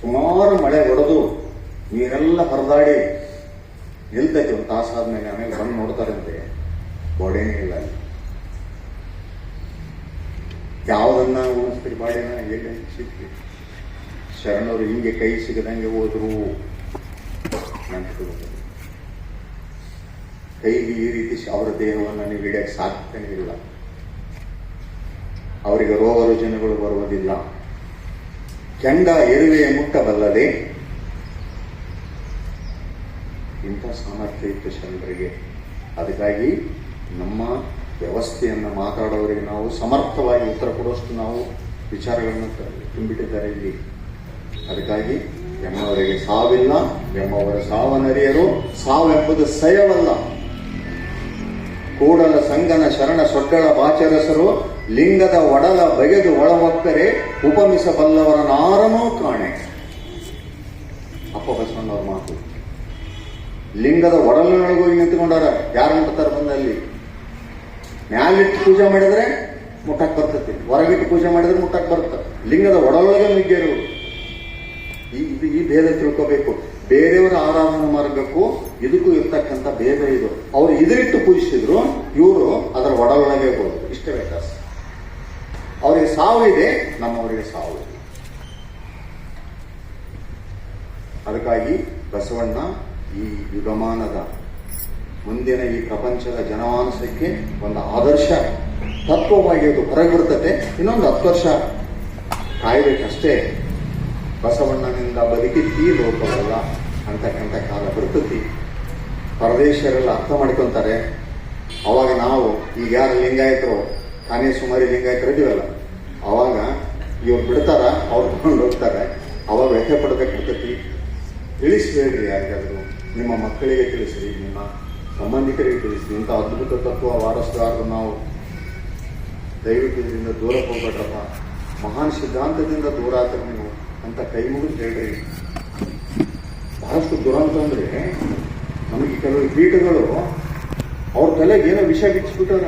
ಸುಮಾರು ಮಳೆ ಹೊಡೆದು ನೀರೆಲ್ಲ ಹರಿದಾಡಿ ನಿಲ್ತೈತಿ ಒಂದು ತಾಸಾದ್ಮೇಲೆ ಆಮೇಲೆ ಬಂದು ನೋಡ್ತಾರಂತೆ ಗೋಡೆನೇ ಇಲ್ಲ ಅಲ್ಲಿ. ಯಾವುದನ್ನ ಉಣಿಸ್ತೀರಿ ಬಾಡಿನ ಎಲ್ಲಿ ಸಿಕ್ತಿ ಶರಣರು ಹಿಂಗೆ ಕೈ ಸಿಗದಂಗೆ ಹೋದ್ರು. ಕೈಗೆ ಈ ರೀತಿ ಅವರ ದೇಹವನ್ನು ನೀವು ಹಿಡಿಯಕ್ಕೆ ಸಾಧ್ಯನೇ ಇಲ್ಲ. ಅವರಿಗೆ ರೋಗ ರುಜಿನಗಳು ಬರುವುದಿಲ್ಲ. ಕೆಂಡ ಎರುವೆಯ ಮುಟ್ಟಬಲ್ಲದೆ ಇಂಥ ಸಾಮರ್ಥ್ಯ ಇತ್ತು ಶರಣರಿಗೆ. ಅದಕ್ಕಾಗಿ ನಮ್ಮ ವ್ಯವಸ್ಥೆಯನ್ನು ಮಾತಾಡೋರಿಗೆ ನಾವು ಸಮರ್ಥವಾಗಿ ಉತ್ತರ ಕೊಡುವಷ್ಟು ನಾವು ವಿಚಾರಗಳನ್ನು ತುಂಬಿಟ್ಟಿದ್ದಾರೆ ಇಲ್ಲಿ. ಅದಕ್ಕಾಗಿ ಎಮ್ಮವರಿಗೆ ಸಾವಿಲ್ಲ. ಎಮ್ಮವರ ಸಾವನರಿಯರು ಸಾವೆಂಬುದು ಸಯವಲ್ಲ. ಕೂಡಲ ಸಂಗನ ಶರಣ ಸೊಡ್ಡಳ ಬಾಚರಸರು, ಲಿಂಗದ ಒಡಲ ಬಗೆದು ಒಳಹೊಕ್ಕರೆ ಉಪಮಿಸಬಲ್ಲವರ ನಾರನೂ ಕಾಣೆ. ಅಪ್ಪ ಬಸವಣ್ಣವ್ರ ಮಾತು. ಲಿಂಗದ ಒಡಲಿನೊಳಗೆ ಹೋಗಿ ನಿಂತ್ಕೊಂಡಾರ, ಯಾರು ಬಂದ ಬಂದಲ್ಲಿ ಮ್ಯಾಲಿಟ್ಟು ಪೂಜೆ ಮಾಡಿದ್ರೆ ಮುಟ್ಟಕ್ ಬರ್ತೈತಿ, ಹೊರಗಿಟ್ಟು ಪೂಜೆ ಮಾಡಿದ್ರೆ ಮುಟ್ಟಕ್ ಬರುತ್ತೆ. ಲಿಂಗದ ಒಡಲೊಳಗೆ ನುಗ್ಗೇರು ಈ ಈ ಭೇದ ತಿಳ್ಕೋಬೇಕು. ಬೇರೆಯವರ ಆರಾಧನಾ ಮಾರ್ಗಕ್ಕೂ ಇದಕ್ಕೂ ಇರ್ತಕ್ಕಂಥ ಭೇದ ಇದು. ಅವ್ರು ಇದರಿಟ್ಟು ಪೂಜಿಸಿದ್ರು, ಇವರು ಅದರ ಒಡಲೊಳಗೆ ಹೋದ್ರು. ಇಷ್ಟೇ ವ್ಯತ್ಯಾಸ. ಅವರಿಗೆ ಸಾವು ಇದೆ, ನಮ್ಮವರಿಗೆ ಸಾವು ಇದೆ. ಅದಕ್ಕಾಗಿ ಬಸವಣ್ಣ ಈ ಯುಗಮಾನದ ಮುಂದಿನ ಈ ಪ್ರಪಂಚದ ಜನಮಾನಸಕ್ಕೆ ಒಂದು ಆದರ್ಶ, ತತ್ವವಾಗಿ ಅದು ಹೊರಗೆ ಬರ್ತದೆ ಇನ್ನೊಂದು ಹತ್ತು ವರ್ಷ ಕಾಯ್ಬೇಕಷ್ಟೇ. ಬಸವಣ್ಣನಿಂದ ಬದುಕಿ ಈ ಲೋಕವಲ್ಲ ಅಂತಕ್ಕಂಥ ಕಾಲ ಬರ್ತತಿ ಪರದೇಶರೆಲ್ಲ ಅರ್ಥ ಮಾಡ್ಕೊಂತಾರೆ. ಅವಾಗ ನಾವು ಈಗ ಯಾರು ಲಿಂಗಾಯತರು, ತಾನೇ ಸುಮಾರಿ ಲಿಂಗಾಯತರು ಇದೀವಲ್ಲ, ಅವಾಗ ಇವ್ರು ಬಿಡ್ತಾರ, ಅವ್ರು ತಗೊಂಡು ಹೋಗ್ತಾರೆ. ಅವಾಗ ವ್ಯಥೆ ಪಡ್ಬೇಕಾಗ್ತತಿ. ತಿಳಿಸ್ಬೇಡ್ರಿ ಯಾರಿಗಾದ್ರು, ನಿಮ್ಮ ಮಕ್ಕಳಿಗೆ ತಿಳಿಸ್ರಿ, ನಿಮ್ಮ ಸಂಬಂಧಿಕರಿಗೆ ತಿಳಿಸಿ ಇಂಥ ಅದ್ಭುತ ತತ್ವ ವಾರಸುದಾರರು ನಾವು ಇದರಿಂದ ದೂರ ಹೋಗ್ಬೇಡ್ರಪ್ಪ. ಮಹಾನ್ ಸಿದ್ಧಾಂತದಿಂದ ದೂರ ಆದ್ರೆ ನೀವು ಅಂತ ಕೈ ಮುಗಿದು ಹೇಳ್ರಿ. ಬಹಳಷ್ಟು ದುರಂತ ಅಂದ್ರೆ ಕೆಲವು ಕೀಟಗಳು ಅವ್ರ ತಲೆಗೆ ಏನೋ ವಿಷ ಬಿಚ್ಚಿಬಿಟ್ಟಾರ